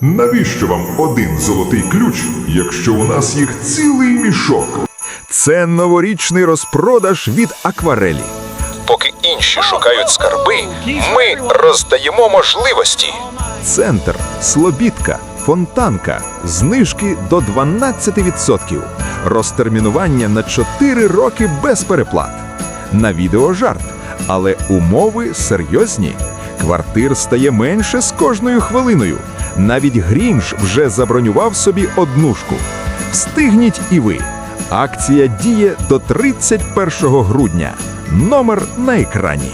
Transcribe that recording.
Навіщо вам один золотий ключ, якщо у нас їх цілий мішок? Це новорічний розпродаж від акварелі. Поки інші шукають скарби, ми роздаємо можливості. Центр, Слобідка, Фонтанка, знижки до 12%. Розтермінування на 4 роки без переплат. На відео жарт, але умови серйозні. Квартир стає менше з кожною хвилиною. Навіть Грінж вже забронював собі однушку. Встигніть і ви. Акція діє до 31 грудня. Номер на екрані.